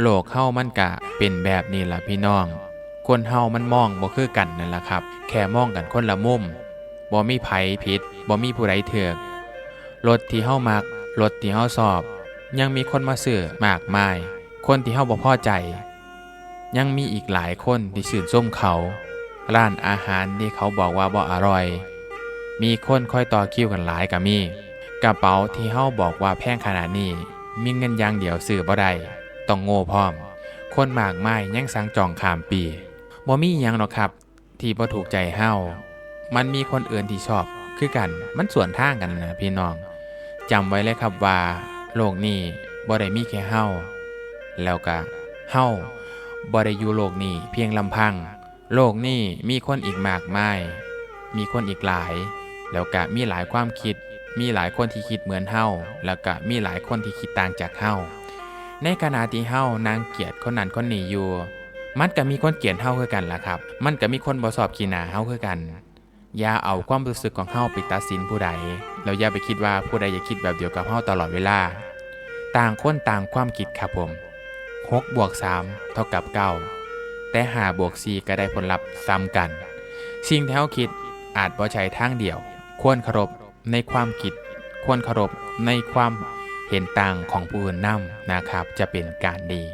โลกเฮามันกะเป็นแบบนี้ล่ะพี่น้อง คนเฮามันมองบ่คือกันนั่นล่ะครับ แค่มองกันคนละมุมบ่มีไผผิดบ่มีผู้ใดเถือกรถที่เฮามักรถที่เฮาชอบ ยังมีคนมาซื้อมากมาย คนที่เฮาบ่พอใจ ยังมีอีกหลายคนที่ชื่นชมเขา ร้านอาหารที่เขาบอกว่าบ่อร่อย มีคนคอยต่อคิวกันหลายก็มี กระเป๋าที่เฮาบอกว่าแพงขนาดนี้ มีเงินอย่างเดียวซื้อบ่ได้ ต้องโง่พร้อม คนมากมายยังสังจองขามปีบ่มีหยังหรอกครับ ที่บ่ถูกใจเฮามันมีคนอื่นที่ชอบคือกันมันส่วนทางกันนะพี่น้องจำไว้เลยครับว่า โลกนี้บ่ได้มีแค่เฮาแล้วก็เฮาบ่ได้อยู่โลกนี้เพียงลำพัง โลกนี้มีคนอีกมากมาย มีคนอีกหลาย แล้วก็มีหลายความคิด มีหลายคนที่คิดเหมือนเฮาแล้วก็มีหลายคนที่คิดต่างจากเฮา ในขณะที่เฮานางเกียดคนนั้นคนนี้อยู่ มันก็มีคนเกลียดเฮาคือกันล่ะครับ มันก็มีคนบ่ชอบขี้หน้าเฮาคือกัน อย่าเอาความรู้สึกของเฮาไปตัดสินผู้ใดแล้วอย่าไปคิดว่าผู้ใดจะคิดแบบเดียวกับเฮาตลอดเวลา ต่างคนต่างความคิดครับผม6บวก3เท่ากับ9แต่5บวก4ก็ได้ผลลัพธ์ซ้ำกัน สิ่งที่เฮาคิดอาจบ่ใช่ทางเดียว ควรเคารพในความคิด ควรเคารพในความ เห็นต่างของผู้อื่นนำนะครับ จะเป็นการดี